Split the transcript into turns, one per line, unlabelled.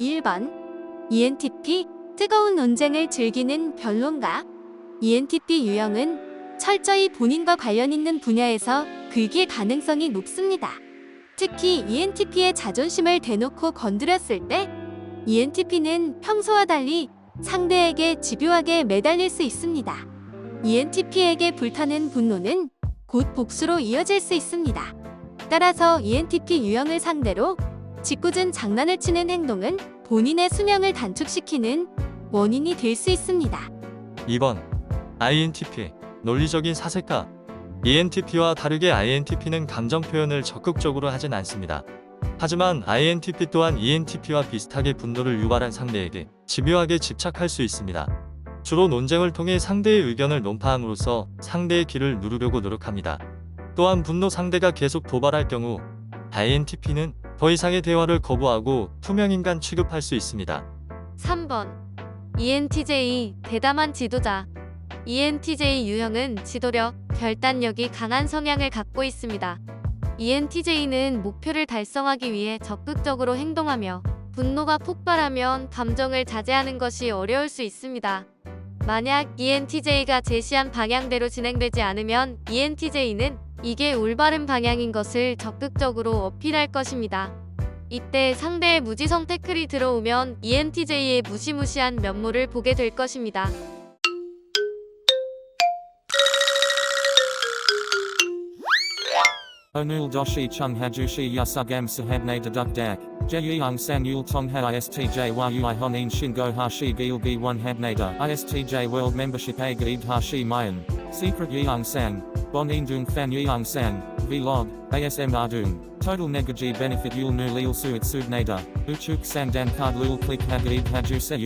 1번 ENTP 뜨거운 논쟁을 즐기는 변론가 ENTP 유형은 철저히 본인과 관련 있는 분야에서 글길 가능성이 높습니다. 특히 ENTP의 자존심을 대놓고 건드렸을 때 ENTP는 평소와 달리 상대에게 집요하게 매달릴 수 있습니다. ENTP에게 불타는 분노는 곧 복수로 이어질 수 있습니다. 따라서 ENTP 유형을 상대로 짓궂은 장난을 치는 행동은 본인의 수명을 단축시키는 원인이 될 수 있습니다.
2번 INTP 논리적인 사색가 ENTP와 다르게 INTP는 감정 표현을 적극적으로 하진 않습니다. 하지만 INTP 또한 ENTP와 비슷하게 분노를 유발한 상대에게 집요하게 집착할 수 있습니다. 주로 논쟁을 통해 상대의 의견을 논파함으로써 상대의 귀를 누르려고 노력합니다. 또한 분노 상대가 계속 도발할 경우 INTP는 더 이상의 대화를 거부하고 투명인간 취급할 수 있습니다.
3번 ENTJ 대담한 지도자 ENTJ 유형은 지도력, 결단력이 강한 성향을 갖고 있습니다. ENTJ는 목표를 달성하기 위해 적극적으로 행동하며 분노가 폭발하면 감정을 자제하는 것이 어려울 수 있습니다. 만약 ENTJ가 제시한 방향대로 진행되지 않으면 ENTJ는 이게 올바른 방향인 것을 적극적으로 어필할 것입니다. 이때 상대의 무지성 태클이 들어오면 E ENTJ의 무시무시한 면모를 보게 될 것입니다.
Onul doshi chung hajushi yasugam sahabne deduk dak. Jeyung san yul tongha istj yui honin shingo hashi gilgi one habnada. Istj a gaid hashi mayan. Secret yeung sang. Bon indung fan yeung sang. Vlog. ASM ardung. Total negaji benefit yul nu lil suit subnada. Uchuk sang dan card lul click hagaid haju se.